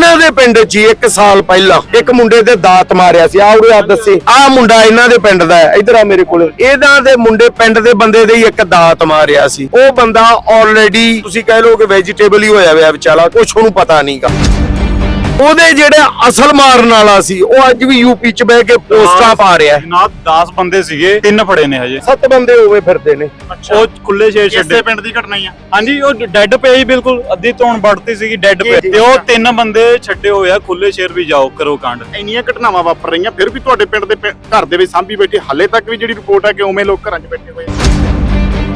ਇਹਨਾਂ ਦੇ ਪਿੰਡ 'ਚ ਹੀ ਇੱਕ ਸਾਲ ਪਹਿਲਾਂ ਇੱਕ ਮੁੰਡੇ ਦੇ ਦਾਤ ਮਾਰਿਆ ਸੀ। ਆਹ ਉਹਦੇ ਆ ਦੱਸੇ। ਆਹ ਮੁੰਡਾ ਇਹਨਾਂ ਦੇ ਪਿੰਡ ਦਾ ਹੈ। ਇਧਰ ਆ ਮੇਰੇ ਕੋਲ। ਇਹਨਾਂ ਦੇ ਮੁੰਡੇ ਪਿੰਡ ਦੇ ਬੰਦੇ ਦੇ ਹੀ ਇੱਕ ਦਾਤ ਮਾਰਿਆ ਸੀ। ਉਹ ਬੰਦਾ ਆਲਰੇਡੀ ਤੁਸੀਂ ਕਹਿ ਲਓ ਕਿ ਵੈਜੀਟੇਬਲ ਹੀ ਹੋਇਆ ਹੋਇਆ ਵਿਚਾਲਾ। ਕੁਛ ਉਹਨੂੰ ਪਤਾ ਨਹੀਂਗਾ ਉਹਦੇ ਜਿਹੜੇ ਅਸਲ ਮਾਰਨ ਵਾਲਾ ਸੀ ਉਹ ਅੱਜ ਵੀ ਯੂਪੀ 'ਚ ਬਹਿ ਕੇ ਪੋਸਟਾਂ ਪਾ ਰਿਹਾ ਹੈ। ਜਨਾਬ 10 ਬੰਦੇ ਸੀਗੇ ਤਿੰਨ ਫੜੇ ਨੇ ਹਜੇ। ਸੱਤ ਬੰਦੇ ਹੋਵੇ ਫਿਰਦੇ ਨੇ। ਉਹ ਖੁੱਲੇ ਛੇ ਛੱਡੇ। ਇਸੇ ਪਿੰਡ ਦੀ ਘਟਨਾ ਹੀ ਆ। ਹਾਂਜੀ ਉਹ ਡੈੱਡ ਪਏ ਹੀ ਬਿਲਕੁਲ ਅੱਧੀ ਧੌਣ ਵੜਤੀ ਸੀਗੀ ਡੈੱਡ ਪਏ। ਤੇ ਉਹ ਤਿੰਨ ਬੰਦੇ ਛੱਡੇ ਹੋਏ ਆ ਖੁੱਲੇ ਸ਼ੇਰ ਵੀ ਜਾਓ ਕਰੋ ਕਾਂਡ। ਇੰਨੀਆਂ ਘਟਨਾਵਾਂ ਵਾਪਰ ਰਹੀਆਂ ਫਿਰ ਵੀ ਤੁਹਾਡੇ ਪਿੰਡ ਦੇ ਘਰ ਦੇ ਵਿੱਚ ਸਾਂਭੀ ਬੈਠੀ ਹਾਲੇ ਤੱਕ ਵੀ ਜਿਹੜੀ ਰਿਪੋਰਟ ਹੈ ਕਿ ਉਵੇਂ ਲੋਕ ਘਰਾਂ 'ਚ ਬੈਠੇ ਹੋਏ ਆ।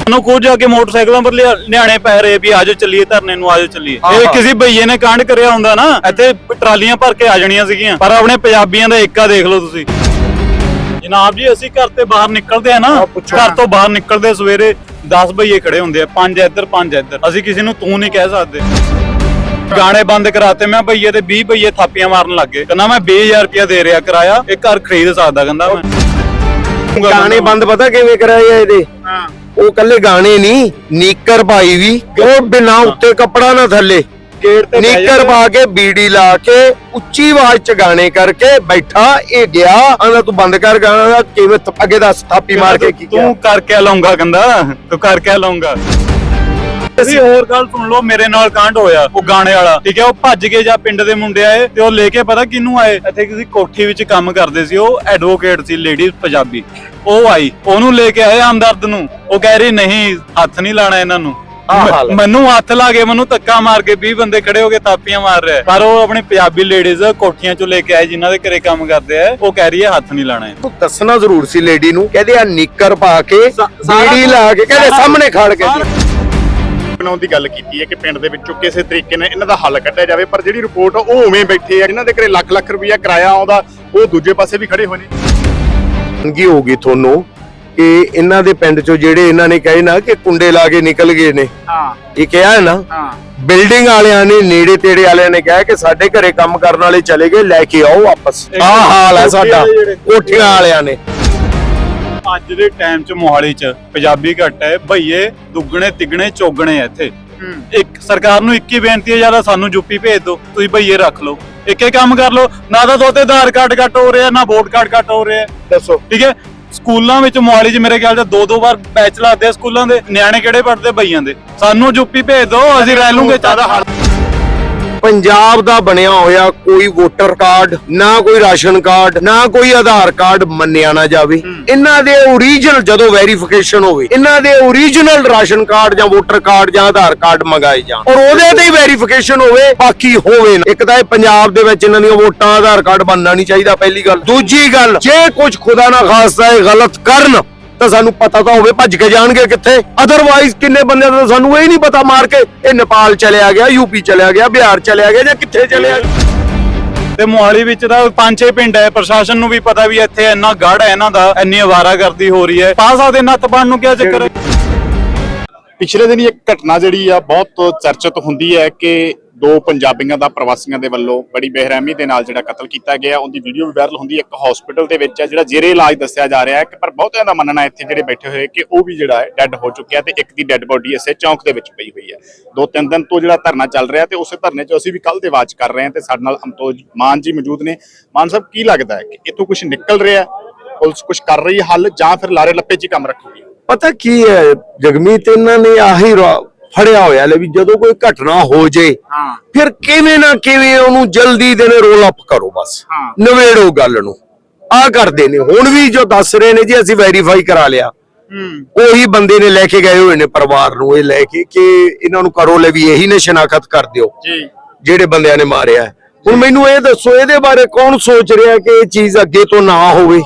ਸਾਨੂੰ ਖੁਦ ਜਾ ਕੇ ਮੋਟਰਸਾਈਕਲਾਂ ਪਰ ਲਿਆ- ਲਿਆਣੇ ਪੈ ਰਹੇ ਵੀ ਆਜੋ ਚੱਲੀਏ ਧਰਨੇ ਨੂੰ ਆਜੋ ਚੱਲੀਏ। ਇਹ ਕਿਸੇ ਭਈਏ ਨੇ ਕਾਂਡ ਕਰਿਆ ਹੁੰਦਾ ਨਾ ਇੱਥੇ ਟਰਾਲੀਆਂ ਭਰ ਕੇ ਆ ਜਾਣੀਆਂ ਸੀਗੀਆਂ। ਪਰ ਆਪਣੇ ਪੰਜਾਬੀਆਂ ਦਾ ਏਕਾ ਦੇਖ ਲਓ ਤੁਸੀਂ। ਜਨਾਬ ਜੀ ਅਸੀਂ ਘਰ ਤੇ ਬਾਹਰ ਨਿਕਲਦੇ ਆ ਨਾ ਘਰ ਤੋਂ ਬਾਹਰ ਨਿਕਲਦੇ ਸਵੇਰੇ 10 ਭਈਏ ਖੜੇ ਹੁੰਦੇ ਆ ਪੰਜ ਇੱਧਰ ਪੰਜ ਇੱਧਰ। ਅਸੀਂ ਕਿਸੇ ਨੂੰ ਤੂੰ ਨਹੀਂ ਕਹਿ ਸਕਦੇ। ਗਾਣੇ ਬੰਦ ਕਰਾਤੇ ਮੈਂ ਭਈਏ ਤੇ 20 ਭਈਏ ਥਾਪੀਆਂ ਮਾਰਨ ਲੱਗੇ ਕਹਿੰਦਾ ਮੈਂ 20000 ਰੁਪਇਆ ਦੇ ਰਿਹਾ ਕਿਰਾਇਆ ਇਹ ਘਰ ਖਰੀਦ ਸਕਦਾ ਕਹਿੰਦਾ ਮੈਂ। ਗਾਣੇ ਬੰਦ ਪਤਾ ਕਿਵੇਂ ਕਰਾਏ ਆ ਇਹਦੇ? ਹਾਂ। ਉਹ ਕੱਲੇ ਗਾਣੇ ਨਹੀਂ ਨੀਕਰ ਪਾਈ ਵੀ ਉਹ ਬਿਨਾ ਉੱਤੇ ਕੱਪੜਾ ਨਾ ਥੱਲੇ। ਗੇਟ ਤੇ ਨੀਕਰ। ਪਾ ਕੇ ਬੀੜੀ ਲਾ ਕੇ ਉੱਚੀ ਆਵਾਜ਼ ਚ ਗਾਣੇ ਕਰਕੇ ਬੈਠਾ ਇਹ ਗਿਆ ਆਂਦਾ ਤੂੰ ਬੰਦ ਕਰ ਗਾਣਾ ਦਾ ਕਿਵੇਂ ਅੱਗੇ ਦੱਸ ਥਾਪੀ ਮਾਰ ਕੇ ਕੀ ਤੂੰ ਕਰਕੇ ਲਾਉਂਗਾ ਕਹਿੰਦਾ ਤੂੰ ਕਰਕੇ ਲਾਉਂਗਾ ਅਸੀਂ ਹੋਰ ਗੱਲ ਸੁਣ ਲਓ ਮੇਰੇ ਨਾਲ ਕਾਂਡ ਹੋਇਆ ਉਹ ਗਾਣੇ ਵਾਲਾ ਠੀਕ ਹੈ ਉਹ ਭੱਜ ਕੇ ਜਾਂ ਪਿੰਡ ਦੇ ਮੁੰਡੇ ਆਏ ਤੇ ਉਹ ਲੈ ਕੇ ਪਤਾ ਕਿਹਨੂੰ ਆਏ? ਇੱਥੇ ਕਿਸੇ ਕੋਠੀ ਵਿੱਚ ਕੰਮ ਕਰਦੇ ਸੀ ਉਹ ਐਡਵੋਕੇਟ ਸੀ ਲੇਡੀ ਪੰਜਾਬੀ। ਉਹ ਆਈ ਉਹਨੂੰ ਲੈ ਕੇ ਆਏ ਹਮਦਰਦ ਨੂੰ। ਉਹ ਕਹਿ ਰਹੀ ਨਹੀਂ ਹੱਥ ਨਹੀਂ ਲਾਣਾ ਇਹਨਾਂ ਨੂੰ। ਮੈਨੂੰ ਹੱਥ ਲਾ ਕੇ ਮੈਨੂੰ ਧੱਕਾ ਮਾਰ ਕੇ 20 ਬੰਦੇ ਖੜੇ ਹੋ ਕੇ ਤਾਪੀਆਂ ਮਾਰ ਰਿਹਾ ਪਰ ਉਹ ਆਪਣੀ ਪੰਜਾਬੀ ਲੇਡੀਜ਼ ਕੋਠੀਆਂ ਚੋਂ ਲੈ ਕੇ ਆਏ ਜਿਨ੍ਹਾਂ ਦੇ ਘਰੇ ਕੰਮ ਕਰਦੇ ਆ ਉਹ ਕਹਿ ਰਹੀ ਹੈ ਹੱਥ ਨਹੀਂ ਲਾਣਾ ਤੂੰ ਦੱਸਣਾ ਜ਼ਰੂਰ ਸੀ ਲੇਡੀ ਨੂੰ ਕਹਿੰਦੇ ਆ ਨੀਕਰ ਪਾ ਕੇ ਬੀੜੀ ਲਾ ਕੇ ਕਹਿੰਦੇ ਸਾਹਮਣੇ ਖੜ ਕੇ। ਬਣਾਉਣ ਦੀ ਗੱਲ ਕੀਤੀ ਹੈ ਕਿ ਪਿੰਡ ਦੇ ਵਿੱਚੋਂ ਕਿਸੇ ਤਰੀਕੇ ਨਾਲ ਇਹਨਾਂ ਦਾ ਹੱਲ ਕੱਢਿਆ ਜਾਵੇ ਪਰ ਜਿਹੜੀ ਰਿਪੋਰਟ ਉਹ ਉਵੇਂ ਬੈਠੇ ਆ ਇਹਨਾਂ ਦੇ ਘਰੇ ਲੱਖ ਲੱਖ ਰੁਪਈਆ ਕਿਰਾਇਆ ਆਉਂਦਾ ਉਹ ਦੂਜੇ ਪਾਸੇ ਵੀ ਖੜੇ ਹੋਏ ਨੇ। ਕੀ ਹੋਗੀ ਤੁਹਾਨੂੰ ਕਿ ਇਹਨਾਂ ਦੇ ਪਿੰਡ ਚੋਂ ਜਿਹੜੇ ਇਹਨਾਂ ਨੇ ਕਹੇ ਨਾ ਕਿ ਕੁੰਡੇ ਲਾ ਕੇ ਨਿਕਲ ਗਏ ਨੇ। ਹਾਂ। ਇਹ ਕਿਹਾ ਹੈ ਨਾ? ਹਾਂ। ਬਿਲਡਿੰਗ ਵਾਲਿਆਂ ਨੇ ਨੇੜੇ ਤੇੜੇ ਵਾਲਿਆਂ ਨੇ ਕਿਹਾ ਕਿ ਸਾਡੇ ਘਰੇ ਕੰਮ ਕਰਨ ਵਾਲੇ ਚਲੇ ਗਏ ਲੈ ਕੇ ਆਓ ਵਾਪਸ। ਆਹ ਹਾਲ ਹੈ ਸਾਡਾ। ਕੋਠੀਆਂ ਵਾਲਿਆਂ ਨੇ। ਅੱਜ ਦੇ ਟਾਈਮ 'ਚ ਮੋਹਾਲੀ 'ਚ ਪੰਜਾਬੀ ਘੱਟ ਹੈ ਭਈਏ ਦੁੱਗਣੇ ਤਿੱਗਣੇ ਚੋਗਣੇ ਆ ਇੱਥੇ। ਇੱਕ ਸਰਕਾਰ ਨੂੰ ਇੱਕ ਹੀ ਬੇਨਤੀ ਹੈ ਜ਼ਿਆਦਾ ਸਾਨੂੰ ਯੂਪੀ ਭੇਜ ਦਿਓ ਤੁਸੀਂ ਭਈਏ ਰੱਖ ਲਓ। ਇੱਕ ਹੀ ਕੰਮ ਕਰ ਲਓ ਨਾ ਤਾਂ ਦੋਤੇ ਆਧਾਰ ਕਾਰਡ ਕੱਟ ਹੋ ਰਿਹਾ ਨਾ ਵੋਟ ਕਾਰਡ ਕੱਟ ਹੋ ਰਿਹਾ। ਦੱਸੋ। ਠੀਕ ਹੈ? ਸਕੂਲਾਂ ਵਿੱਚ ਮੋਹਾਲੀ 'ਚ ਮੇਰੇ ਖਿਆਲ 'ਚ ਦੋ ਦੋ ਵਾਰ ਬੈਚ ਲਾਦੇ ਆ ਸਕੂਲਾਂ ਦੇ ਨਿਆਣੇ ਕਿਹੜੇ ਪੜਦੇ ਭਈਆਂ ਦੇ। ਸਾਨੂੰ ਯੂਪੀ ਭੇਜ ਦਿਓ ਅਸੀਂ ਰਹਿ ਲੂਗੇ ਚਾਹਦਾ ਹੱਲ ਪੰਜਾਬ ਦਾ ਬਣਿਆ ਹੋਇਆ ਕੋਈ ਵੋਟਰ ਕਾਰਡ ਨਾ ਕੋਈ ਰਾਸ਼ਨ ਕਾਰਡ ਨਾ ਕੋਈ ਆਧਾਰ ਕਾਰਡ ਮੰਨਿਆ ਨਾ ਜਾਵੇ। ਇਹਨਾਂ ਦੇ ਓਰੀਜਨਲ ਜਦੋਂ ਵੈਰੀਫਿਕੇਸ਼ਨ ਹੋਵੇ ਇਹਨਾਂ ਦੇ ਓਰੀਜਨਲ ਰਾਸ਼ਨ ਕਾਰਡ ਜਾਂ ਵੋਟਰ ਕਾਰਡ ਜਾਂ ਆਧਾਰ ਕਾਰਡ ਮੰਗਾਏ ਜਾਣ। ਔਰ ਉਹਦੇ ਤੇ ਹੀ ਵੈਰੀਫਿਕੇਸ਼ਨ ਹੋਵੇ ਬਾਕੀ ਹੋਵੇ ਨਾ। ਇੱਕ ਤਾਂ ਇਹ ਪੰਜਾਬ ਦੇ ਵਿੱਚ ਇਹਨਾਂ ਦੀਆਂ ਵੋਟਾਂ ਆਧਾਰ ਕਾਰਡ ਬਣਨਾ ਨਹੀਂ ਚਾਹੀਦਾ ਪਹਿਲੀ ਗੱਲ। ਦੂਜੀ ਗੱਲ ਜੇ ਕੁਝ ਖੁਦਾ ਨਾ ਖਾਸਤਾ ਇਹ ਗਲਤ ਕਰਨ ਤਾਂ ਸਾਨੂੰ ਪਤਾ ਤਾਂ ਹੋਵੇ ਭੱਜ ਕੇ ਜਾਣਗੇ ਕਿੱਥੇ। ਅਦਰਵਾਈਜ਼ ਕਿੰਨੇ ਬੰਦਿਆਂ ਦਾ ਸਾਨੂੰ ਇਹ ਨਹੀਂ ਪਤਾ ਮਾਰ ਕੇ। ਇਹ ਨੇਪਾਲ ਚਲਿਆ ਗਿਆ ਯੂਪੀ ਚਲਿਆ ਗਿਆ ਬਿਹਾਰ ਚਲਿਆ ਗਿਆ ਜਾਂ ਕਿੱਥੇ ਚਲਿਆ ਗਿਆ। ਤੇ ਮੋਹਾਲੀ ਵਿੱਚ ਤਾਂ ਪੰਜ ਛੇ ਪਿੰਡ ਹੈ ਪ੍ਰਸ਼ਾਸਨ ਨੂੰ ਵੀ ਪਤਾ ਵੀ ਇੱਥੇ ਇੰਨਾ ਗੜ ਹੈ ਇਹਨਾਂ ਦਾ ਇੰਨੀ ਅਵਾਰਾਗਰਦੀ ਹੋ ਰਹੀ ਹੈ। ਪਾ ਸਕਦੇ ਨੱਥ ਪਾਣ ਨੂੰ ਕੀ ਚੱਕਰ ਹੈ? ਪਿਛਲੇ ਦਿਨੀ ਇੱਕ ਘਟਨਾ ਜਿਹੜੀ ਆ ਬਹੁਤ ਚਰਚਿਤ ਹੁੰਦੀ ਹੈ ਕਿ ਦੋ ਪੰਜਾਬੀਆਂ ਦਾ ਪ੍ਰਵਾਸੀਆਂ ਦੇ ਵੱਲੋਂ ਬੜੀ ਬੇਰਹਿਮੀ ਦੇ ਨਾਲ ਜਿਹੜਾ ਕਤਲ ਕੀਤਾ ਗਿਆ, ਉਹਦੀ ਵੀਡੀਓ ਵੀ ਵਾਇਰਲ ਹੁੰਦੀ ਹੈ। ਇੱਕ ਹਸਪੀਟਲ ਦੇ ਵਿੱਚ ਹੈ, ਜਿਹੜਾ ਜੇਰੇ ਇਲਾਜ ਦੱਸਿਆ ਜਾ ਰਿਹਾ ਹੈ। ਕਿ ਪਰ ਬਹੁਤਿਆਂ ਦਾ ਮੰਨਣਾ ਇੱਥੇ ਜਿਹੜੇ ਬੈਠੇ ਹੋਏ ਕਿ ਉਹ ਵੀ ਜਿਹੜਾ ਹੈ ਡੈੱਡ ਹੋ ਚੁੱਕਿਆ ਤੇ ਇੱਕ ਦੀ ਡੈੱਡ ਬੋਡੀ ਇਸੇ ਚੌਂਕ ਦੇ ਵਿੱਚ ਪਈ ਹੋਈ ਹੈ। ਦੋ ਤਿੰਨ ਦਿਨ ਤੋਂ ਜਿਹੜਾ ਧਰਨਾ ਚੱਲ ਰਿਹਾ ਤੇ ਉਸੇ ਧਰਨੇ 'ਚ ਅਸੀਂ ਵੀ ਕੱਲ ਦੇ ਵਾਚ ਕਰ ਰਹੇ ਹਾਂ ਤੇ ਸਾਡੇ ਨਾਲ ਅਮਤੋਜ ਮਾਨ ਜੀ ਮੌਜੂਦ ਨੇ। ਮਾਨ ਸਾਹਿਬ, ਕੀ ਲੱਗਦਾ ਹੈ ਕਿ ਇੱਥੋਂ ਕੁਝ ਨਿਕਲ ਰਿਹਾ ਹੈ? ਪੁਲਿਸ ਕੁਝ ਕਰ ਰਹੀ ਹੈ ਹੱਲ ਜਾਂ ਫਿਰ ਲਾਰੇ ਲੱਪੇ 'ਚ ਹੀ ਕੰਮ ਰੱਖੂਗੀ? ਪਤਾ ਕੀ ਹੈ, ਜਗਮੀਤ, ਇਹਨਾਂ ਨੇ ਆਹੀ ਫੜਿਆ ਹੋਇਆ ਲੈ ਵੀ ਜਦੋਂ ਕੋਈ ਘਟਨਾ ਹੋ ਜੇ ਹਾਂ। ਫਿਰ ਕਿਵੇਂ ਨਾ ਕਿਵੇਂ ਉਹਨੂੰ ਜਲਦੀ ਦੇ ਨੇ ਰੋਲ ਅਪ ਕਰੋ ਬਸ। ਹਾਂ। ਨਵੇੜੋ ਗੱਲ ਨੂੰ। ਆ ਕਰਦੇ ਨੇ। ਹੁਣ ਵੀ ਜੋ ਦੱਸ ਰਹੇ ਨੇ ਜੀ ਅਸੀਂ ਵੈਰੀਫਾਈ ਕਰਾ ਲਿਆ। ਹੂੰ। ਉਹੀ ਬੰਦੇ ਨੇ ਲੈ ਕੇ ਗਏ ਹੋਏ ਨੇ ਪਰਿਵਾਰ ਨੂੰ ਇਹ ਲੈ ਕੇ ਕਿ ਇਹਨਾਂ ਨੂੰ ਕਰੋ ਲੈ ਵੀ ਇਹੀ ਨੇ ਸ਼ਨਾਖਤ ਕਰ ਦਿਓ। ਜੀ। ਜਿਹੜੇ ਬੰਦਿਆਂ ਨੇ ਮਾਰਿਆ। ਹੁਣ ਮੈਨੂੰ ਇਹ ਦੱਸੋ ਇਹਦੇ ਬਾਰੇ ਕੌਣ ਸੋਚ ਰਿਹਾ ਕਿ ਇਹ ਚੀਜ਼ ਅੱਗੇ ਤੋਂ ਨਾ ਹੋਵੇ?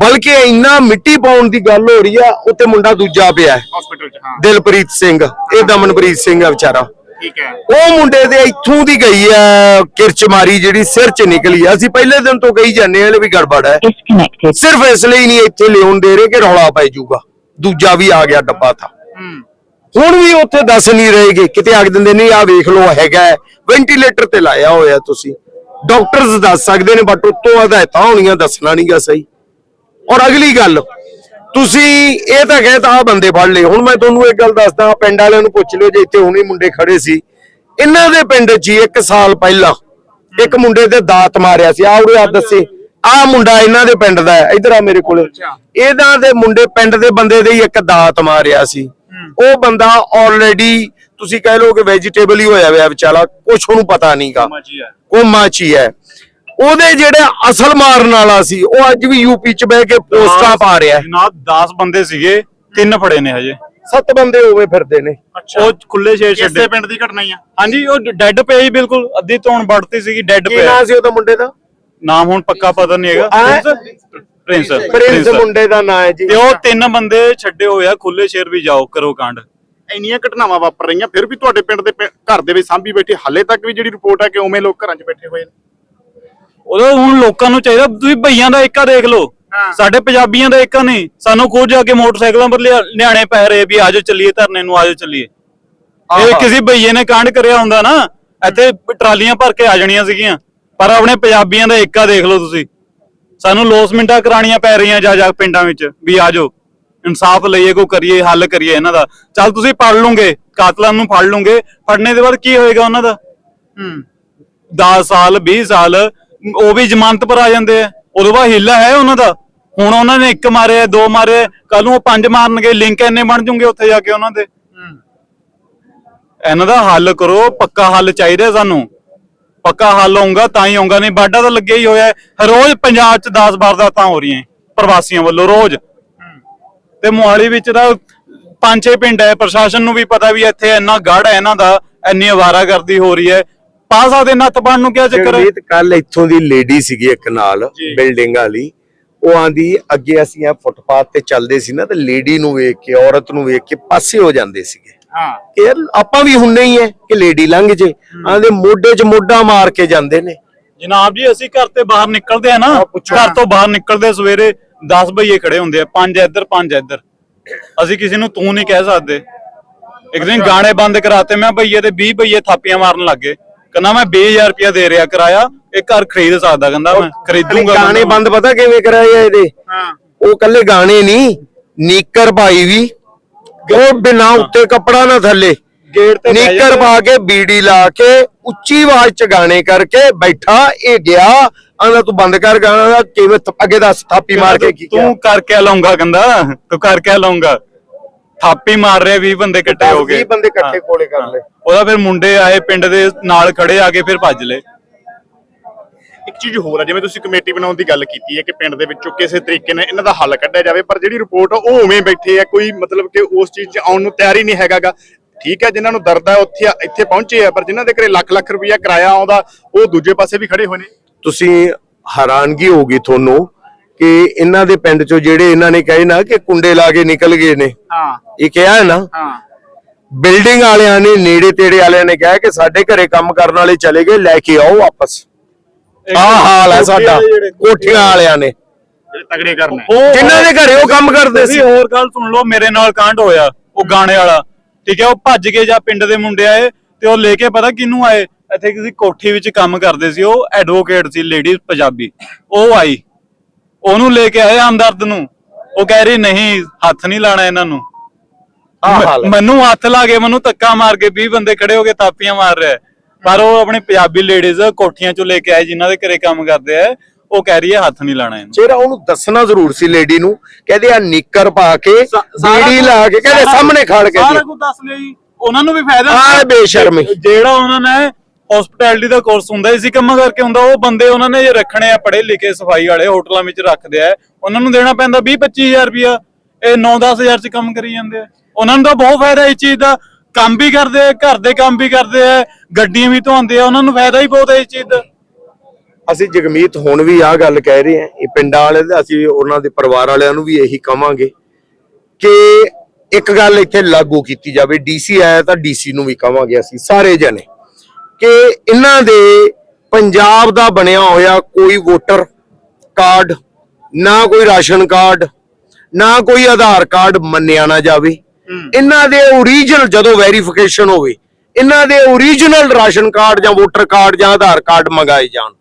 ਬਲਕਿ ਇੰਨਾ ਮਿੱਟੀ ਪਾਉਣ ਦੀ ਗੱਲ ਹੋ ਰਹੀ ਆ ਉੱਤੇ ਮੁੰਡਾ ਦੂਜਾ ਪਿਆ ਹੈ, ਹਸਪੀਟਲ 'ਚ ਹਾਂ। ਦਿਲਪ੍ਰੀਤ ਸਿੰਘ ਇਹ ਦਮਨਪ੍ਰੀਤ ਸਿੰਘ ਆ ਵਿਚਾਰਾ। ਠੀਕ ਹੈ। ਉਹ ਮੁੰਡੇ ਦੇ ਇੱਥੋਂ ਦੀ ਗਈ ਹੈ ਕਿਰਚ ਮਾਰੀ ਜਿਹੜੀ ਸਿਰ 'ਚ ਨਿਕਲੀ ਆ। ਅਸੀਂ ਪਹਿਲੇ ਦਿਨ ਤੋਂ ਕਹੀ ਜਾਂਦੇ ਆ ਵੀ ਗੜਬੜ ਹੈ. ਸਿਰਫ ਇਸ ਲਈ ਨਹੀਂ ਇੱਥੇ ਲਿਆਉਣ ਦੇ ਰਹੇ ਕਿ ਰੌਲਾ ਪੈ ਜਾਊਗਾ। ਦੂਜਾ ਵੀ ਆ ਗਿਆ ਡੱਬਾ ਥਾ। ਹੂੰ। ਹੁਣ ਵੀ ਉੱਥੇ ਦੱਸ ਨਹੀਂ ਰਹੇਗੇ ਕਿਤੇ ਆਖ ਦਿੰਦੇ ਨਹੀਂ ਆ ਵੇਖ ਲਓ ਹੈਗਾ ਵੈਂਟੀਲੇਟਰ ਤੇ ਲਾਇਆ ਹੋਇਆ ਤੁਸੀਂ। ਡਾਕਟਰਸ ਦੱਸ ਸਕਦੇ ਨੇ ਬਟ ਉਤੋਂ ਹਦਾਇਤਾਂ ਹੋਣੀਆਂ ਦੱਸਣਾ ਨਹੀਂਗਾ ਸਹੀ। ਔਰ ਅਗਲੀ ਗੱਲ ਤੁਸੀਂ ਇਹ ਤਾਂ ਕਹਿਤਾ ਆ ਬੰਦੇ ਫੜ ਲਏ। ਹੁਣ ਮੈਂ ਤੁਹਾਨੂੰ ਇੱਕ ਗੱਲ ਦੱਸਦਾ ਪਿੰਡ ਵਾਲਿਆਂ ਨੂੰ ਪੁੱਛ ਲਿਓ ਜੇ ਇੱਥੇ ਹੁਣੇ ਮੁੰਡੇ ਖੜੇ ਸੀ। ਇਹਨਾਂ ਦੇ ਪਿੰਡ 'ਚ ਹੀ ਇੱਕ ਸਾਲ ਪਹਿਲਾਂ ਇੱਕ ਮੁੰਡੇ ਤੇ ਦਾਤ ਮਾਰਿਆ ਸੀ। ਆ ਉਰੇ ਆ ਦੱਸੇ ਆ ਮੁੰਡਾ ਇਹਨਾਂ ਦੇ ਪਿੰਡ ਦਾ ਇਧਰ ਆ ਮੇਰੇ ਕੋਲੇ। ਇਹਨਾਂ ਦੇ ਮੁੰਡੇ ਪਿੰਡ ਦੇ ਬੰਦੇ ਦੇ ਹੀ ਇੱਕ ਦਾਤ ਮਾਰਿਆ ਸੀ। ਉਹ ਬੰਦਾ ਆਲਰੇਡੀ ਤੁਸੀਂ ਕਹਿ ਲਓ ਕਿ ਵੈਜੀਟੇਬਲ ਹੀ ਹੋਇਆ ਹੋਇਆ ਵਿਚਾਲਾ ਕੁਛ ਉਹਨੂੰ ਪਤਾ ਨਹੀਂਗਾ ਕੋਮਾ ਚ ਹੀ ਹੈ। ਉਹਦੇ ਜਿਹੜੇ ਅਸਲ ਮਾਰਨ ਵਾਲਾ ਸੀ ਉਹ ਅੱਜ ਵੀ ਯੂਪੀ ਚ ਬਹਿ ਕੇ ਪੋਸਟਾਂ ਪਾ ਰਿਹਾ ਹੈ। ਜਨਾਬ 10 ਬੰਦੇ ਸੀਗੇ ਤਿੰਨ ਫੜੇ ਨੇ ਹਜੇ। ਸੱਤ ਬੰਦੇ ਹੋਵੇ ਫਿਰਦੇ ਨੇ। ਉਹ ਖੁੱਲੇ ਛੇ ਛੱਡੇ। ਇਸੇ ਪਿੰਡ ਦੀ ਘਟਨਾ ਹੀ ਆ। ਹਾਂਜੀ ਉਹ ਡੈੱਡ ਪਿਆ ਹੀ ਬਿਲਕੁਲ ਅੱਧੀ ਧੌਣ ਵੜਤੀ ਸੀਗੀ ਡੈੱਡ ਕੀ ਪਿਆ। ਨਾਂ ਸੀ ਉਹਦਾ ਮੁੰਡੇ ਦਾ? ਨਾਮ ਹੁਣ ਪੱਕਾ ਪਤਾ ਨਹੀਂ ਹੈਗਾ। ਹੈਂ? ਪ੍ਰਿੰਸ ਪ੍ਰਿੰਸ ਪ੍ਰਿੰਸ। ਮੁੰਡੇ ਦਾ ਨਾਂ ਹੈ ਜੀ। ਤੇ ਉਹ ਤਿੰਨ ਬੰਦੇ ਛੱਡੇ ਹੋਏ ਆ ਖੁੱਲੇ ਸ਼ੇਰ ਵੀ ਜਾਓ ਕਰੋ ਕਾਂਡ। ਇੰਨੀਆਂ ਘਟਨਾਵਾਂ ਵਾਪਰ ਰਹੀਆਂ ਫਿਰ ਵੀ ਤੁਹਾਡੇ ਪਿੰਡ ਦੇ ਪਿੰ- ਘਰ ਦੇ ਵਿੱਚ ਸਾਂਭੀ ਬੈਠੇ ਹਾਲੇ ਤੱਕ ਵੀ ਜਿਹੜੀ ਰਿਪੋਰਟ ਹੈ ਕਿ ਉਵੇਂ ਲੋਕ ਘਰਾਂ 'ਚ ਬੈਠੇ ਹੋਏ ਨੇ। ਉਹਦਾ ਹੁਣ ਲੋਕਾਂ ਨੂੰ ਚਾਹੀਦਾ ਤੁਸੀਂ ਭਈਆਂ ਦਾ ਏਕਾ ਦੇਖ ਲਓ। ਸਾਡੇ ਪੰਜਾਬੀਆਂ ਦਾ ਏਕਾ ਨਹੀਂ। ਸਾਨੂੰ ਖੁਦ ਜਾ ਕੇ ਮੋਟਰਸਾਈਕਲਾਂ ਪਰ ਨਿਆਣੇ ਪੈ ਰਹੇ ਵੀ ਆਜੋ ਚੱਲੀਏ ਧਰਨੇ ਨੂੰ ਆਜੋ ਚੱਲੀਏ। ਇਹ। ਕਿਸੇ ਭਈਏ ਨੇ ਕਾਂਡ ਕਰਿਆ ਹੁੰਦਾ ਨਾ ਇੱਥੇ ਟਰਾਲੀਆਂ ਭਰ ਕੇ ਆ ਜਾਣੀਆਂ ਸੀਗੀਆਂ। ਪਰ ਆਪਣੇ ਪੰਜਾਬੀਆਂ ਦਾ ਏਕਾ ਦੇਖ ਲਓ ਤੁਸੀਂ। ਸਾਨੂੰ ਲੋਸਮਿੰਟਾਂ ਕਰਾਣੀਆਂ ਪੈ ਰਹੀਆਂ ਜਾ ਜਾ ਪਿੰਡਾਂ ਵਿੱਚ ਵੀ ਆਜੋ। ਇਨਸਾਫ ਲਈਏ ਕੋ ਕਰੀਏ ਹੱਲ ਕਰੀਏ ਇਹਨਾਂ ਦਾ। ਚੱਲ ਤੁਸੀਂ ਫੜ ਲਓਗੇ ਕਾਤਲਾਂ ਨੂੰ ਫੜ ਲਓਗੇ। ਫੜਨੇ ਦੇ ਬਾਅਦ ਕੀ ਹੋਏਗਾ ਉਹਨਾਂ ਦਾ? ਹੂੰ। 10 ਸਾਲ 20 ਸਾਲ ਉਹ ਵੀ ਜ਼ਮਾਨਤ ਪਰ ਆ ਜਾਂਦੇ ਆ। ਉਦੋਂ ਬਾਅਦ ਹਿੱਲਾ ਹੈ ਉਹਨਾਂ ਦਾ। ਹੁਣ ਉਹਨਾਂ ਨੇ ਇੱਕ ਮਾਰੇ ਦੋ ਮਾਰੇ ਕੱਲ ਨੂੰ ਉਹ ਪੰਜ ਮਾਰਨਗੇ ਲਿੰਕ ਇੰਨੇ ਬਣ ਜੂਗੇ ਉੱਥੇ ਜਾ ਕੇ ਉਹਨਾਂ ਦੇ। ਇਹਨਾਂ ਦਾ ਹੱਲ ਕਰੋ ਪੱਕਾ ਹੱਲ ਚਾਹੀਦਾ ਸਾਨੂੰ। ਪੱਕਾ ਹੱਲ ਹੋਊਗਾ ਤਾਂ ਹੀ ਹੋਊਗਾ ਨਹੀਂ ਬਾਡਾ ਤਾਂ ਲੱਗਿਆ ਹੀ ਹੋਇਆ ਹੈ। ਰੋਜ਼ ਪੰਜਾਬ 'ਚ 10 ਵਾਰਦਾਤਾਂ ਹੋ ਰਹੀਆਂ ਪ੍ਰਵਾਸੀਆਂ ਵੱਲੋਂ ਰੋਜ਼। ਤੇ ਮੋਹਾਲੀ ਵਿੱਚ ਤਾਂ ਪੰਜ ਛੇ ਪਿੰਡ ਹੈ ਪ੍ਰਸ਼ਾਸਨ ਨੂੰ ਵੀ ਪਤਾ ਵੀ ਇੱਥੇ ਇੰਨਾ ਗੜ ਹੈ ਇਹਨਾਂ ਦਾ ਇੰਨੀ ਅਵਾਰਾਗਰਦੀ ਹੋ ਰਹੀ ਹੈ। ਪਾ ਸਕਦੇ ਨੱਥ ਬਣ ਨੂੰ ਕੀ ਚੱਕਰ ਹੈ? ਕੱਲ ਇੱਥੋਂ ਦੀ ਲੇਡੀ ਸੀਗੀ ਇੱਕ ਨਾਲ। ਬਿਲਡਿੰਗ ਵਾਲੀ। ਉਹ ਆਂਦੀ ਅੱਗੇ ਅਸੀਂ ਆ ਫੁੱਟਪਾਥ ਤੇ ਚੱਲਦੇ ਸੀ ਨਾ ਤੇ ਲੇਡੀ ਨੂੰ ਵੇਖ ਕੇ ਔਰਤ ਨੂੰ ਵੇਖ ਕੇ ਪਾਸੇ ਹੋ ਜਾਂਦੇ ਸੀਗੇ। ਹਾਂ। ਯਾਰ ਆਪਾਂ ਵੀ ਹੁੰਨੇ ਹੀ ਐ ਕਿ ਲੇਡੀ ਲੰਘ ਜੇ। ਆਂਦੇ ਮੋਢੇ 'ਚ ਮੋਢਾ ਮਾਰ ਕੇ ਜਾਂਦੇ ਨੇ। ਜਨਾਬ ਜੀ ਅਸੀਂ ਘਰ ਤੇ ਬਾਹਰ ਨਿਕਲਦੇ ਆ ਨਾ। ਘਰ ਤੋਂ ਬਾਹਰ ਨਿਕਲਦੇ ਸਵੇਰੇ 10 ਬਈਏ ਖੜੇ ਹੁੰਦੇ ਆ ਪੰਜ ਇੱਧਰ ਪੰਜ ਇੱਧਰ। ਅਸੀਂ ਕਿਸੇ ਨੂੰ ਤੂੰ ਨਹੀਂ ਕਹਿ ਸਕਦੇ। ਇੱਕ ਦਿਨ ਗਾਣੇ ਬੰਦ ਕਰਾਤੇ ਮੈਂ ਬਈਏ ਤੇ 20 ਬਈਏ ਥਾਪੀਆਂ ਮਾਰਨ ਲੱਗੇ ਕਹਿੰਦਾ ਮੈਂ 20000 ਰੁਪਇਆ ਦੇ ਰਿਹਾ ਕਿਰਾਇਆ ਇਹ ਘਰ ਖਰੀਦ ਸਕਦਾ ਕਹਿੰਦਾ ਮੈਂ ਖਰੀਦੂੰਗਾ ਗਾਣੇ ਬੰਦ ਪਤਾ ਕਿਵੇਂ ਕਰਾਏ ਆ ਇਹਦੇ? ਹਾਂ। ਉਹ ਕੱਲੇ ਗਾਣੇ ਨਹੀਂ ਨੀਕਰ ਪਾਈ ਵੀ। ਉਹ ਬਿਨਾ ਉੱਤੇ ਕੱਪੜਾ ਨਾ ਥੱਲੇ। ਗੇਟ ਤੇ ਨੀਕਰ। ਪਾ ਕੇ ਬੀੜੀ ਲਾ ਕੇ ਉੱਚੀ ਆਵਾਜ਼ ਚ ਗਾਣੇ ਕਰਕੇ ਬੈਠਾ ਇਹ ਗਿਆ। ਆਂਦਾ ਤੂੰ ਬੰਦ ਕਰ ਗਾਣਾ ਦਾ ਕਿਵੇਂ ਅੱਗੇ ਦੱਸ ਥਾਪੀ ਮਾਰ ਕੇ ਕੀ ਤੂੰ ਕਰਕੇ ਲਾਉਂਗਾ ਕਹਿੰਦਾ। ਤੂੰ ਕਰਕੇ ਲਾਉਂਗਾ ਥਾਪੀ ਮਾਰ ਰਿਹਾ 20 ਬੰਦੇ ਇਕੱਠੇ ਹੋ ਗਏ। 20 ਬੰਦੇ ਇਕੱਠੇ। ਕੋਲੇ ਕਰ ਲੈ ਉਹਦਾ ਫਿਰ ਮੁੰਡੇ ਆਏ ਪਿੰਡ ਦੇ ਨਾਲ ਖੜੇ ਆ ਕੇ ਫਿਰ ਭੱਜ ਲਏ। ਇੱਕ ਚੀਜ਼ ਹੋਰ ਹੈ ਜਿਵੇਂ ਤੁਸੀਂ ਕਮੇਟੀ ਬਣਾਉਣ ਦੀ ਗੱਲ ਕੀਤੀ ਹੈ ਕਿ ਪਿੰਡ ਦੇ ਵਿੱਚੋਂ ਕਿਸੇ ਤਰੀਕੇ ਨਾਲ ਇਹਨਾਂ ਦਾ ਹੱਲ ਕੱਢਿਆ ਜਾਵੇ ਪਰ ਜਿਹੜੀ ਰਿਪੋਰਟ ਆ ਉਹ ਉਵੇਂ ਬੈਠੇ ਆ ਕੋਈ ਮਤਲਬ ਕਿ ਉਸ ਚੀਜ਼ 'ਚ ਆਉਣ ਨੂੰ ਤਿਆਰ ਹੀ ਨਹੀਂ ਹੈਗਾਗਾ। ਠੀਕ ਹੈ ਜਿਨ੍ਹਾਂ ਨੂੰ ਦਰਦ ਹੈ ਉੱਥੇ ਇੱਥੇ ਪਹੁੰਚੇ ਆ ਪਰ ਜਿਨ੍ਹਾਂ ਦੇ ਘਰੇ ਲੱਖ ਲੱਖ ਰੁਪਈਆ ਕਿਰਾਇਆ ਆਉਂਦਾ ਉਹ ਦੂਜੇ ਪਾਸੇ ਵੀ ਖੜੇ ਹੋਏ ਨੇ। ਤੁਸੀਂ ਹੈਰਾਨਗੀ ਹੋਗੀ ਤੁਹਾਨੂੰ ਕਿ ਇਹਨਾਂ ਦੇ ਪਿੰਡ ਚੋਂ ਜਿਹੜੇ ਇਹਨਾਂ ਨੇ ਕਹੇ ਨਾ ਕਿ ਕੁੰਡੇ ਲਾ ਕੇ ਨਿਕਲ ਗਏ ਨੇ। ਹਾਂ। ਇਹ ਕਿਹਾ ਹੈ ਨਾ? ਹਾਂ। ਬਿਲਡਿੰਗ ਵਾਲਿਆਂ ਨੇ ਨੇੜੇ ਤੇੜੇ ਵਾਲਿਆਂ ਨੇ ਕਿਹਾ ਕਿ ਸਾਡੇ ਘਰੇ ਕੰਮ ਕਰਨ ਵਾਲੇ ਚਲੇ ਗਏ ਲੈ ਕੇ ਆਓ ਵਾਪਸ। ਆਹ ਹਾਲ ਹੈ ਸਾਡਾ। ਕੋਠੀਆਂ ਵਾਲਿਆਂ ਨੇ। ਜਿਹੜੇ ਤਗੜੇ ਕਰਨਾ। ਜਿਨ੍ਹਾਂ ਦੇ ਘਰੇ ਉਹ ਕੰਮ ਕਰਦੇ ਸੀ? ਤੁਸੀਂ ਹੋਰ ਗੱਲ ਸੁਣ ਲਓ ਮੇਰੇ ਨਾਲ ਕਾਂਡ ਹੋਇਆ ਉਹ ਗਾਣੇ ਵਾਲਾ। ਠੀਕ ਹੈ ਉਹ ਭੱਜ ਕੇ ਜਾਂ ਪਿੰਡ ਦੇ ਮੁੰਡੇ ਆਏ ਤੇ ਉਹ ਲੈ ਕੇ ਪਤਾ ਕਿਹਨੂੰ ਆਏ? ਇੱਥੇ ਕਿਸੇ ਕੋਠੀ ਵਿੱਚ ਕੰਮ ਕਰਦੇ ਸੀ ਉਹ ਐਡਵੋਕੇਟ ਸੀ ਲੇਡੀ ਪੰਜਾਬੀ। ਉਹ ਆਈ। ਉਹਨੂੰ ਲੈ ਕੇ ਆਏ ਹਮਦਰਦ ਨੂੰ ਉਹ ਕਹਿ ਰਹੀ ਨਹੀਂ ਹੱਥ ਨਹੀਂ ਲਾਣਾ ਇਹਨਾਂ ਨੂੰ ਆਹ ਹਾਲ ਹੈ। ਮੈਨੂੰ ਹੱਥ ਲਾ ਕੇ ਮੈਨੂੰ ਧੱਕਾ ਮਾਰ ਕੇ 20 ਬੰਦੇ ਖੜੇ ਹੋ ਕੇ ਤਾਪੀਆਂ ਮਾਰ ਰਿਹਾ ਹੈ। ਪਰ ਉਹ ਆਪਣੀ ਪੰਜਾਬੀ ਲੇਡੀਜ਼ ਕੋਠੀਆਂ ਚੋਂ ਲੈ ਕੇ ਆਏ ਜਿਨ੍ਹਾਂ ਦੇ ਘਰੇ ਕੰਮ ਕਰਦੇ ਆ ਉਹ ਕਹਿ ਰਹੀ ਹੈ ਹੱਥ ਨਹੀਂ ਲਾਣਾ ਇਹਨੂੰ ਜਿਹੜਾ ਉਹਨੂੰ ਦੱਸਣਾ ਜ਼ਰੂਰ ਸੀ ਲੇਡੀ ਨੂੰ ਕਹਿੰਦੇ ਆ ਨਿੱਕਰ ਪਾ ਕੇ ਬੀੜੀ ਲਾ ਕੇ ਕਹਿੰਦੇ ਸਾਹਮਣੇ ਖੜ ਕੇ ਸਾਰਾ। ਕੁਝ ਦੱਸ ਲਿਆ ਜੀ ਉਹਨਾਂ ਨੂੰ ਵੀ ਫਾਇਦਾ ਆਹ ਬੇਸ਼ਰਮੀ। ਜਿਹੜਾ ਉਹਨਾਂ ਨੇ ਹਸਪਿਟੈਲਿਟੀ ਦਾ ਕੋਰਸ ਹੁੰਦਾ, ਇਸੇ ਕੰਮਾਂ ਕਰਕੇ ਹੁੰਦਾ, ਉਹ ਬੰਦੇ ਉਹਨਾਂ ਨੇ ਜੇ ਰੱਖਣੇ ਆ ਪੜ੍ਹੇ ਲਿਖੇ ਸਫ਼ਾਈ ਵਾਲੇ, ਹੋਟਲਾਂ ਵਿੱਚ ਰੱਖਦੇ ਆ, ਉਹਨਾਂ ਨੂੰ ਦੇਣਾ ਪੈਂਦਾ 20 25000 ਰੁਪਇਆ, ਇਹ 9-10000 ਚ ਕੰਮ ਕਰੀ ਜਾਂਦੇ ਆ। ਉਹਨਾਂ ਨੂੰ ਤਾਂ ਬਹੁਤ ਫਾਇਦਾ ਇਸ ਚੀਜ਼ ਦਾ, ਕੰਮ ਵੀ ਕਰਦੇ ਆ ਘਰ ਦੇ ਕੰਮ ਵੀ ਕਰਦੇ ਆ, ਗੱਡੀਆਂ ਵੀ ਧੋਂਦੇ ਆ, ਉਹਨਾਂ ਨੂੰ ਫਾਇਦਾ ਹੀ ਬਹੁਤ ਹੈ ਇਸ ਚੀਜ਼ ਦਾ। ਅਸੀਂ ਜਗਮੀਤ ਹੁਣ ਵੀ ਆਹ ਗੱਲ ਕਹਿ ਰਹੇ ਹਾਂ, ਇਹ ਪਿੰਡਾਂ ਵਾਲੇ ਤੇ ਅਸੀਂ ਉਹਨਾਂ ਦੇ ਪਰਿਵਾਰ ਵਾਲਿਆਂ ਨੂੰ ਵੀ ਇਹੀ ਕਵਾਂਗੇ ਕਿ ਇੱਕ ਗੱਲ ਇੱਥੇ ਲਾਗੂ ਕੀਤੀ ਜਾਵੇ ਡੀਸੀ ਆਇਆ ਤਾਂ ਡੀਸੀ ਨੂੰ ਵੀ ਕਵਾਂਗੇ ਅਸੀਂ, ਸਾਰੇ ਜਣੇ। ਕਿ ਇਹਨਾਂ ਦੇ ਪੰਜਾਬ ਦਾ ਬਣਿਆ ਹੋਇਆ ਕੋਈ ਵੋਟਰ ਕਾਰਡ ਨਾ ਕੋਈ ਰਾਸ਼ਨ ਕਾਰਡ ਨਾ ਕੋਈ ਆਧਾਰ ਕਾਰਡ ਮੰਨਿਆ ਨਾ ਜਾਵੇ। ਇਹਨਾਂ ਦੇ ਓਰੀਜਨਲ ਜਦੋਂ ਵੈਰੀਫਿਕੇਸ਼ਨ ਹੋਵੇ ਇਹਨਾਂ ਦੇ ਓਰੀਜਨਲ ਰਾਸ਼ਨ ਕਾਰਡ ਜਾਂ ਵੋਟਰ ਕਾਰਡ ਜਾਂ ਆਧਾਰ ਕਾਰਡ ਮੰਗਾਏ ਜਾਣ।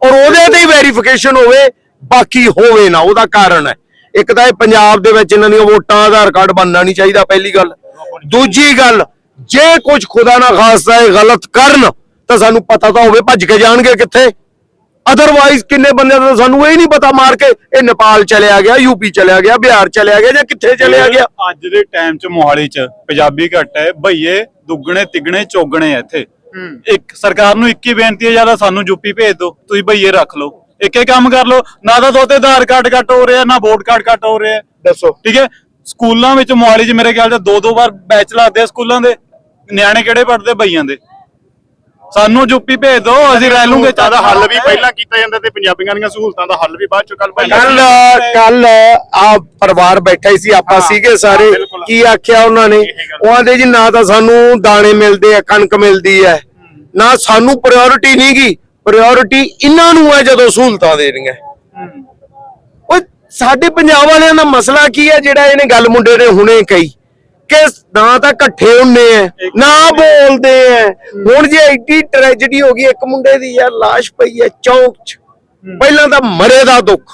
ਔਰ ਉਹਦੇ ਤੇ ਵੈਰੀਫਿਕੇਸ਼ਨ ਹੋਵੇ ਬਾਕੀ ਹੋਵੇ ਨਾ ਉਹਦਾ ਕਾਰਨ ਹੈ। ਇੱਕ ਤਾਂ ਇਹ ਪੰਜਾਬ ਦੇ ਵਿੱਚ ਇਹਨਾਂ ਦੀਆਂ ਵੋਟਾਂ ਆਧਾਰ ਕਾਰਡ ਬਣਨਾ ਨਹੀਂ ਚਾਹੀਦਾ ਪਹਿਲੀ ਗੱਲ। ਦੂਜੀ ਗੱਲ ਜੇ ਕੁਝ ਖੁਦਾ ਨਾ ਖਾਸਤਾ ਇਹ ਗਲਤ ਕਰਨ ਤਾਂ ਸਾਨੂੰ ਪਤਾ ਤਾਂ ਹੋਵੇ ਭੱਜ ਕੇ ਜਾਣਗੇ ਕਿੱਥੇ। ਅਦਰਵਾਈਜ਼ ਕਿੰਨੇ ਬੰਦਿਆਂ ਦਾ ਸਾਨੂੰ ਇਹ ਨਹੀਂ ਪਤਾ ਮਾਰ ਕੇ ਇਹ ਨੇਪਾਲ ਚਲਿਆ ਗਿਆ ਯੂਪੀ ਚਲਿਆ ਗਿਆ ਬਿਹਾਰ ਚਲਿਆ ਗਿਆ ਜਾਂ ਕਿੱਥੇ ਚਲਿਆ ਗਿਆ। ਅੱਜ ਦੇ ਟਾਈਮ 'ਚ ਮੋਹਾਲੀ 'ਚ ਪੰਜਾਬੀ ਘੱਟ ਹੈ ਭਈਏ ਦੁੱਗਣੇ ਤਿੱਗਣੇ ਚੋਗਣੇ ਆ ਇੱਥੇ। ਇੱਕ ਸਰਕਾਰ ਨੂੰ ਇੱਕ ਹੀ ਬੇਨਤੀ ਹੈ ਜ਼ਿਆਦਾ ਸਾਨੂੰ ਯੂਪੀ ਭੇਜ ਦਿਓ ਤੁਸੀਂ ਭਈਏ ਰੱਖ ਲਓ। ਇੱਕ ਹੀ ਕੰਮ ਕਰ ਲਓ ਨਾ ਤਾਂ ਦੋਤੇ ਆਧਾਰ ਕਾਰਡ ਕੱਟ ਹੋ ਰਿਹਾ ਨਾ ਵੋਟ ਕਾਰਡ ਕੱਟ ਹੋ ਰਿਹਾ। ਦੱਸੋ। ਠੀਕ ਹੈ? ਸਕੂਲਾਂ ਵਿੱਚ ਮੋਹਾਲੀ 'ਚ ਮੇਰੇ ਖਿਆਲ 'ਚ ਦੋ ਦੋ ਵਾਰ ਬੈਚ ਲੱਗਦੇ ਆ ਸਕੂਲਾਂ ਦੇ। ਨਿਆਣੇ ਕਿਹੜੇ ਪੜਦੇ ਭਈਆਂ ਦੇ? ਸਾਨੂੰ ਯੂਪੀ ਭੇਜ ਦਿਓ ਅਸੀਂ ਰਹਿ ਲੂਗੇ ਸਹੂਲਤਾਂ ਦਾ ਹੱਲ ਵੀ ਪਹਿਲਾਂ ਕੀਤਾ ਜਾਂਦਾ ਤੇ ਪੰਜਾਬੀਆਂ ਦੀਆਂ ਸਹੂਲਤਾਂ ਦਾ ਹੱਲ ਵੀ ਬਾਅਦ ਚ ਕੱਲ ਕੱਲ ਕੱਲ ਆ ਪਰਿਵਾਰ ਬੈਠਾ ਹੀ ਸੀ ਆਪਾਂ ਸੀਗੇ ਸਾਰੇ। ਕੀ ਆਖਿਆ ਉਹਨਾਂ ਨੇ? ਇਹੀ ਗੱਲ। ਉਹ ਆਂਦੇ ਜੀ ਨਾ ਤਾਂ ਸਾਨੂੰ ਦਾਣੇ ਮਿਲਦੇ ਆ ਕਣਕ ਮਿਲਦੀ ਹੈ। ਨਾ ਸਾਨੂੰ ਪ੍ਰਾਇੋਰਟੀ ਨਹੀਂਗੀ ਪ੍ਰਾਇੋਰਟੀ ਇਹਨਾਂ ਨੂੰ ਹੈ ਜਦੋਂ ਸਹੂਲਤਾਂ ਦੇਣੀਆਂ ਉਹ ਸਾਡੇ ਪੰਜਾਬ ਵਾਲਿਆਂ ਦਾ ਮਸਲਾ ਕੀ ਹੈ ਜਿਹੜਾ ਇਹਨੇ ਗੱਲ ਮੁੰਡੇ ਨੇ ਹੁਣੇ ਕਹੀ? ਕਿ ਨਾ ਤਾਂ ਇਕੱਠੇ ਹੁੰਨੇ ਆ ਨਾ ਬੋਲਦੇ ਆ ਹੁਣ ਜੇ ਐਡੀ ਟ੍ਰੈਜੇਡੀ ਹੋ ਗਈ ਇੱਕ ਮੁੰਡੇ ਦੀ ਯਾਰ ਲਾਸ਼ ਪਈ ਹੈ ਚੌਂਕ 'ਚ। ਪਹਿਲਾਂ ਤਾਂ ਮਰੇ ਦਾ ਦੁੱਖ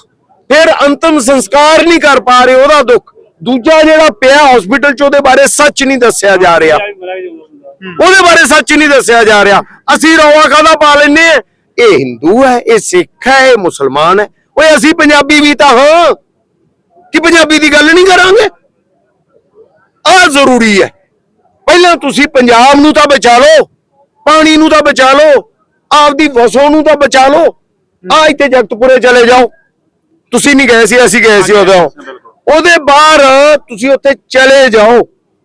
ਫਿਰ ਅੰਤਮ ਸੰਸਕਾਰ ਨਹੀਂ ਕਰ ਪਾ ਰਹੇ ਉਹਦਾ ਦੁੱਖ। ਦੂਜਾ ਜਿਹੜਾ ਪਿਆ ਹਸਪੀਟਲ 'ਚ ਉਹਦੇ ਬਾਰੇ ਸੱਚ ਨਹੀਂ ਦੱਸਿਆ ਜਾ ਰਿਹਾ। ਉਹਦੇ ਬਾਰੇ ਸੱਚ ਨਹੀਂ ਦੱਸਿਆ ਜਾ ਰਿਹਾ। ਅਸੀਂ ਰੌਲਾ ਕਾਹਦਾ ਪਾ ਲੈਨੇ ਆ ਇਹ ਹਿੰਦੂ ਹੈ ਇਹ ਸਿੱਖ ਹੈ ਇਹ ਮੁਸਲਮਾਨ ਹੈ ਓਏ ਅਸੀਂ ਪੰਜਾਬੀ ਵੀ ਤਾਂ ਹਾਂ। ਕਿ ਪੰਜਾਬੀ ਦੀ ਗੱਲ ਨਹੀਂ ਕਰਾਂਗੇ? ਆ ਜ਼ਰੂਰੀ ਹੈ। ਪਹਿਲਾਂ ਤੁਸੀਂ ਪੰਜਾਬ ਨੂੰ ਤਾਂ ਬਚਾ ਲਓ ਪਾਣੀ ਨੂੰ ਤਾਂ ਬਚਾ ਲਓ ਆਪਦੀ ਵਸੋਂ ਨੂੰ ਤਾਂ ਬਚਾ ਲਓ। ਆ ਇੱਥੇ ਜਗਤਪੁਰੇ ਚਲੇ ਜਾਓ। ਤੁਸੀਂ ਨਹੀਂ ਗਏ ਸੀ ਅਸੀਂ ਗਏ ਸੀ ਉਦੋਂ। ਉਹਦੇ ਬਾਹਰ ਤੁਸੀਂ ਉੱਥੇ ਚਲੇ ਜਾਓ।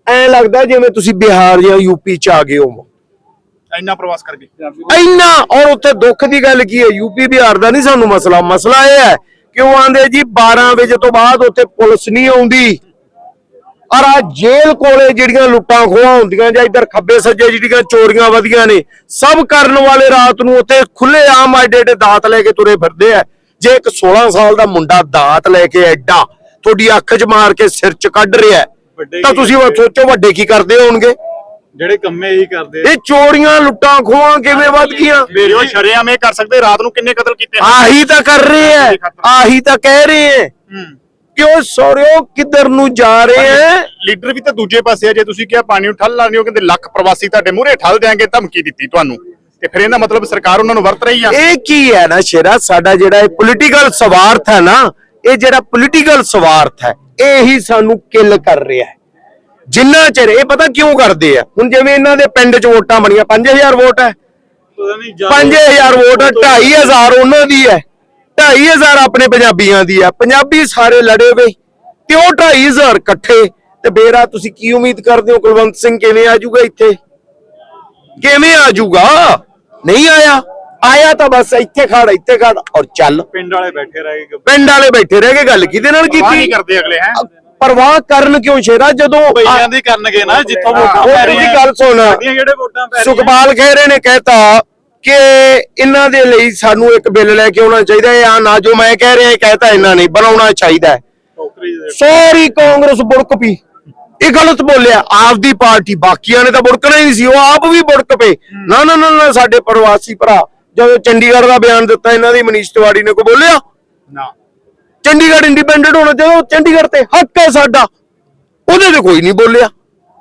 ਐ ਲੱਗਦਾ ਜਿਵੇਂ ਤੁਸੀਂ ਬਿਹਾਰ ਜਾਂ ਯੂਪੀ ਚ ਆ ਗਏ ਹੋ ਇੰਨਾ ਪ੍ਰਵਾਸ ਕਰ ਗਏ। ਇੰਨਾ ਔਰ ਉੱਥੇ ਦੁੱਖ ਦੀ ਗੱਲ ਕੀ ਹੈ? ਯੂਪੀ ਬਿਹਾਰ ਦਾ ਨਹੀਂ ਸਾਨੂੰ ਮਸਲਾ। ਮਸਲਾ ਇਹ ਹੈ ਕਿ ਉਹ ਆਂਦੇ ਜੀ 12 ਵਜੇ ਤੋਂ ਬਾਅਦ ਉੱਥੇ ਪੁਲਿਸ ਨਹੀਂ ਆਉਂਦੀ। ਔਰ ਆ ਜੇਲ੍ਹ ਕੋਲੇ ਜਿਹੜੀਆਂ ਲੁੱਟਾਂ ਖੋਹਾਂ ਹੁੰਦੀਆਂ ਜਾਂ ਇੱਧਰ ਖੱਬੇ ਸੱਜੇ ਜਿਹੜੀਆਂ ਚੋਰੀਆਂ ਵਧੀਆਂ ਨੇ ਸਭ ਕਰਨ ਵਾਲੇ ਰਾਤ ਨੂੰ ਉੱਥੇ ਖੁੱਲੇ ਆਮ ਐਡੇ ਦਾਤ ਲੈ ਕੇ ਤੁਰੇ ਫਿਰਦੇ ਆ। ਜੇ ਇੱਕ 16 ਸਾਲ ਦਾ ਮੁੰਡਾ ਦਾਤ ਲੈ ਕੇ ਐਡਾ ਤੁਹਾਡੀ ਅੱਖ 'ਚ ਮਾਰ ਕੇ ਸਿਰ 'ਚ ਕੱਢ ਰਿਹਾ ਹੈ, ਤਾਂ ਤੁਸੀਂ ਸੋਚੋ ਵੱਡੇ ਕੀ ਕਰਦੇ ਹੋਣਗੇ? ਜਿਹੜੇ ਕੰਮੇ ਇਹੀ ਕਰਦੇ ਆ। ਇਹ ਚੋਰੀਆਂ ਲੁੱਟਾਂ ਖੋਹਾਂ ਕਿਵੇਂ ਵੱਧ ਗਈਆਂ? ਮੇਰੇ ਉਹ ਸ਼ਰੇਆਮ ਇਹ ਕਰ ਸਕਦੇ ਰਾਤ ਨੂੰ ਕਿੰਨੇ ਕਤਲ ਕੀਤੇ? ਆਹੀ ਤਾਂ ਕਰ ਰਹੇ ਐ ਆਹੀ ਤਾਂ ਕਹਿ ਰਹੇ ਐ ਕਿ ਉਹ ਸੋਰਿਓ? ਕਿੱਧਰ ਨੂੰ ਜਾ ਰਹੇ ਐ? ਲੀਡਰ ਵੀ ਤਾਂ ਦੂਜੇ ਪਾਸੇ ਆ। ਜੇ ਤੁਸੀਂ ਕਿਹਾ ਪਾਣੀ ਨੂੰ ਠੱਲ ਲਾਣੀ ਹੋ ਕਹਿੰਦੇ ਲੱਖ ਪ੍ਰਵਾਸੀ ਤੁਹਾਡੇ ਮੂਹਰੇ ਠੱਲ ਦੇਾਂਗੇ ਧਮਕੀ ਦਿੱਤੀ ਤੁਹਾਨੂੰ। ਤੇ ਫਿਰ ਇਹਦਾ ਮਤਲਬ ਸਰਕਾਰ ਉਹਨਾਂ ਨੂੰ ਵਰਤ ਰਹੀ ਆ। ਇਹ ਕੀ ਹੈ ਨਾ ਸ਼ੇਰਾ? ਸਾਡਾ ਜਿਹੜਾ ਇਹ ਪੋਲੀਟੀਕਲ ਸਵਾਰਥ ਹੈ ਨਾ ਇਹ ਜਿਹੜਾ ਪੋਲੀਟੀਕਲ ਸਵਾਰਥ ਹੈ ਇਹ ਹੀ ਸਾਨੂੰ ਕਿਲ ਕਰ ਰਿਹਾ ਹੈ। ਜਿੰਨਾ ਚਿਰ ਇਹ ਪਤਾ ਕਿਉਂ ਕਰਦੇ ਆ? ਹੁਣ ਜਿਵੇਂ ਇਹਨਾਂ ਦੇ ਪਿੰਡ 'ਚ ਵੋਟਾਂ ਬਣੀਆਂ 5000 ਵੋਟ ਹੈ। ਪਤਾ ਨਹੀਂ 5000 ਵੋਟ 2500 ਉਹਨਾਂ ਦੀ ਹੈ। 2500 ਆਪਣੇ ਪੰਜਾਬੀਆਂ ਦੀ ਹੈ ਪੰਜਾਬੀ ਸਾਰੇ ਲੜੇ ਵੇ। ਤੇ ਉਹ 2500 ਇਕੱਠੇ? ਤੇ ਬੇਰਾ ਤੁਸੀਂ ਕੀ ਉਮੀਦ ਕਰਦੇ ਹੋ? ਕੁਲਵੰਤ ਸਿੰਘ ਕਿਵੇਂ ਆ ਜਾਊਗਾ ਇੱਥੇ? ਕਿਵੇਂ ਆ ਜਾਊਗਾ? ਨਹੀਂ ਆਇਆ। ਆਇਆ ਤਾਂ ਬਸ ਇੱਥੇ ਖੜ ਇੱਥੇ ਖੜ। ਔਰ ਚੱਲ। ਪਿੰਡ ਵਾਲੇ ਬੈਠੇ ਰਹਿ ਗਏ। ਪਿੰਡ ਵਾਲੇ ਬੈਠੇ ਰਹਿ ਕੇ ਗੱਲ ਕਿਹਦੇ ਨਾਲ ਕੀਤੀ? ਕਰਦੇ ਅਗਲੇ ਹੈ? ਪਰਵਾਹ ਕਰਨ ਕਿਉਂ ਸ਼ੇਰਾ? ਜਦੋਂ ਭਈਆਂ ਦੀ ਕਰਨਗੇ ਨਾ ਜਿੱਥੋਂ ਵੋਟਾਂ ਪੈ ਰਹੀਆਂ ਗੱਲ ਸੁਣ। ਸੁਖਪਾਲ ਖਹਿਰੇ ਨੇ ਕਹਿਤਾ ਕਿ ਇਹਨਾਂ ਦੇ ਲਈ ਸਾਨੂੰ ਇੱਕ ਬਿੱਲ ਲੈ ਕੇ ਆਉਣਾ ਚਾਹੀਦਾ ਹੈ। ਆ ਨਾ ਜੋ ਮੈਂ ਕਹਿ ਰਿਹਾ ਇਹ ਕਹਿਤਾ ਇਹਨਾਂ ਨੇ ਬਣਾਉਣਾ ਚਾਹੀਦਾ ਹੈ। ਸਾਰੀ ਕਾਂਗਰਸ ਬੁੜਕ ਪਈ। ਇਹ ਗਲਤ ਬੋਲਿਆ। ਆਪਦੀ ਪਾਰਟੀ ਬਾਕੀਆਂ ਨੇ ਤਾਂ ਬੁੜਕਣਾ ਹੀ ਨਹੀਂ ਸੀ। ਉਹ ਆਪ ਵੀ ਬੁੜਕ ਪਏ। ਨਾ ਨਾ ਨਾ ਸਾਡੇ ਪ੍ਰਵਾਸੀ ਭਰਾ ਜਦੋਂ ਚੰਡੀਗੜ੍ਹ ਦਾ ਬਿਆਨ ਦਿੱਤਾ ਇਹਨਾਂ ਦੀ ਮਨੀਸ਼ ਤਿਵਾੜੀ ਨੇ ਕੋਈ ਬੋਲਿਆ? ਨਾ। ਚੰਡੀਗੜ੍ਹ ਇੰਡੀਪੈਂਡੈਂਟ ਹੋਣਾ ਚਾਹੀਦਾ। ਚੰਡੀਗੜ੍ਹ ਤੇ ਹੱਕ ਹੈ ਸਾਡਾ। ਉਹਦੇ ਤੇ ਕੋਈ ਨਹੀਂ ਬੋਲਿਆ।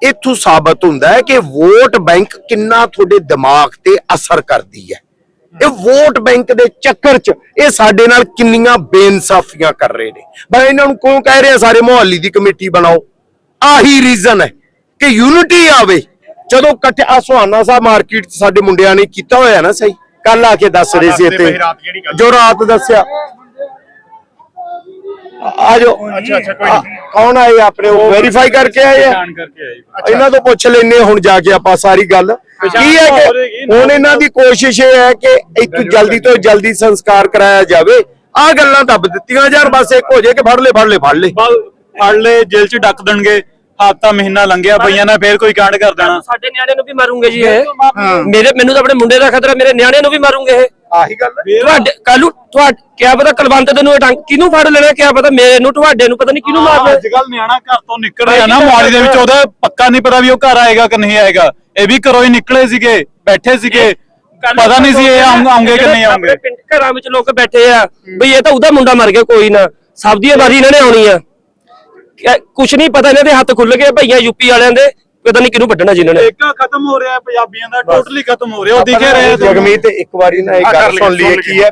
ਇੱਥੋਂ ਸਾਬਤ ਹੁੰਦਾ ਹੈ ਕਿ ਵੋਟ ਬੈਂਕ ਕਿੰਨਾ ਤੁਹਾਡੇ ਦਿਮਾਗ ਤੇ ਅਸਰ ਕਰਦੀ ਹੈ। ਇਹ ਵੋਟ ਬੈਂਕ ਦੇ ਚੱਕਰ 'ਚ ਇਹ ਸਾਡੇ ਨਾਲ ਕਿੰਨੀਆਂ ਬੇਇਨਸਾਫੀਆਂ ਕਰ ਰਹੇ ਨੇ। ਮੈਂ ਇਹਨਾਂ ਨੂੰ ਕਿਉਂ ਕਹਿ ਰਿਹਾ ਸਾਰੇ ਮੁਹੱਲੀ ਦੀ ਕਮੇਟੀ ਬਣਾਓ। ਆਹੀ ਰੀਜ਼ਨ ਹੈ ਕਿ ਯੂਨਿਟੀ ਆਵੇ। ਜਦੋਂ ਇਕੱਠੇ ਆ ਸੁਹਾਨਾ ਸਾਹਿਬ ਮਾਰਕੀਟ 'ਚ ਸਾਡੇ ਮੁੰਡਿਆਂ ਨੇ ਕੀਤਾ ਹੋਇਆ ਨਾ ਸਹੀ। ਕੱਲ ਆ ਕੇ ਦੱਸ ਰਹੇ ਸੀ ਇੱਥੇ। ਜੋ ਰਾਤ ਦੱਸਿਆ। ਆ ਜਾਓ। ਅੱਛਾ ਅੱਛਾ ਕੋਈ ਨਹੀਂ ਕੌਣ ਆਏ ਆਪਣੇ ਉਹ ਵੈਰੀਫਾਈ ਕਰਕੇ ਆਏ ਆ? ਜਾਣ ਕਰਕੇ ਆਈ ਇਹਨਾਂ ਤੋਂ ਪੁੱਛ ਲੈਨੇ ਹੁਣ ਜਾ ਕੇ ਆਪਾਂ ਸਾਰੀ ਗੱਲ। ਕੀ ਹੈ ਕਿ ਹੁਣ ਇਹਨਾਂ ਦੀ ਕੋਸ਼ਿਸ਼ ਇਹ ਹੈ ਕਿ ਇੱਕ ਜਲਦੀ ਤੋਂ ਜਲਦੀ ਸੰਸਕਾਰ ਕਰਾਇਆ ਜਾਵੇ। ਆ ਗੱਲਾਂ ਦੱਬ ਦਿੱਤੀਆਂ ਯਾਰ ਬਸ ਇੱਕ ਹੋ ਜੇ ਕਿ ਫੜ ਲੈ ਫੜ ਲੈ ਫੜ ਲੈ। ਫੜ ਲੈ ਜੇਲ੍ਹ ਚ ਡੱਕ ਦੇਣਗੇ। ਹਫਤਾ ਮਹੀਨਾ ਲੰਘਿਆ ਪਈਆਂ ਨੇ ਫੇਰ ਕੋਈ ਕਾਂਡ ਕਰ ਦੇਣਾ। ਸਾਡੇ ਨਿਆਣੇ ਨੂੰ ਵੀ ਮਾਰੂਗੇ ਜੀ ਇਹ। ਮੇਰੇ ਮੈਨੂੰ ਤਾਂ ਆਪਣੇ ਮੁੰਡੇ ਦਾ ਖਤਰਾ ਮੇਰੇ ਨਿਆਣੇ ਨੂੰ ਵੀ ਮਾਰੂਗੇ ਇਹ। ਆਹੀ ਗੱਲ ਹੈ। ਤੁਹਾਡੇ ਕੱਲੂ ਤੁਹਾਡੇ ਕਿਆ ਪਤਾ ਕਲਵੰਤ ਤੈਨੂੰ ਇਹ ਟੰਗ ਕਿਹਨੂੰ ਫੜ ਲੈਣਾ ਕਿਆ ਪਤਾ ਮੇਰੇ ਨੂੰ ਤੁਹਾਡੇ ਨੂੰ ਪਤਾ ਨਹੀਂ ਕਿਹਨੂੰ ਮਾਰਨਾ। ਅੱਜ ਕੱਲ ਨਿਆਣਾ ਘਰ ਤੋਂ ਨਿਕਲ ਰਿਹਾ ਨਾ ਮੋਹਾਲੀ ਦੇ ਵਿੱਚ ਉਹਦਾ ਪੱਕਾ ਨਹੀਂ ਪਤਾ ਵੀ ਉਹ ਘਰ ਆਏਗਾ ਕਿ ਨਹੀਂ ਆਏਗਾ। ਇਹ ਵੀ ਘਰੋਂ ਹੀ ਨਿਕਲੇ ਸੀਗੇ ਬੈਠੇ ਸੀਗੇ। ਪਤਾ ਨਹੀਂ ਸੀ ਇਹ ਆਉਂ- ਆਉਂਗੇ ਕਿ ਨਹੀਂ ਆਉਂਗੇ। ਘਰਾਂ ਵਿੱਚ ਲੋਕ ਬੈਠੇ ਆ ਬਈ ਇਹ ਤਾਂ ਉਹਦਾ ਮੁੰਡਾ ਮਰ ਗਿਆ ਕੋਈ ਨਾ। ਸਭ ਦੀ ਵਾਰੀ ਇਹਨਾਂ ਨੇ ਆਉਣੀ ਆ। ਕੁਛ ਨਹੀਂ ਪਤਾ ਇਹਨਾਂ ਦੇ ਹੱਥ ਖੁੱਲ ਗਏ ਭਈਆ ਯੂਪੀ ਵਾਲਿਆਂ ਦੇ ਪਤਾ ਨਹੀਂ ਕਿਹਨੂੰ ਵੱਢਣਾ ਜਿਨ੍ਹਾਂ ਨੇ। ਏਕਾ ਖਤਮ ਹੋ ਰਿਹਾ ਪੰਜਾਬੀਆਂ ਦਾ ਟੋਟਲੀ ਖਤਮ ਹੋ ਰਿਹਾ ਉਹ ਦਿਖੇ ਰਹੇ। ਜਗਮੀਤ ਇੱਕ ਵਾਰੀ ਨਾ ਕਰ ਗੱਲ ਸੁਣ ਲਈਏ। ਕੀ ਹੈ।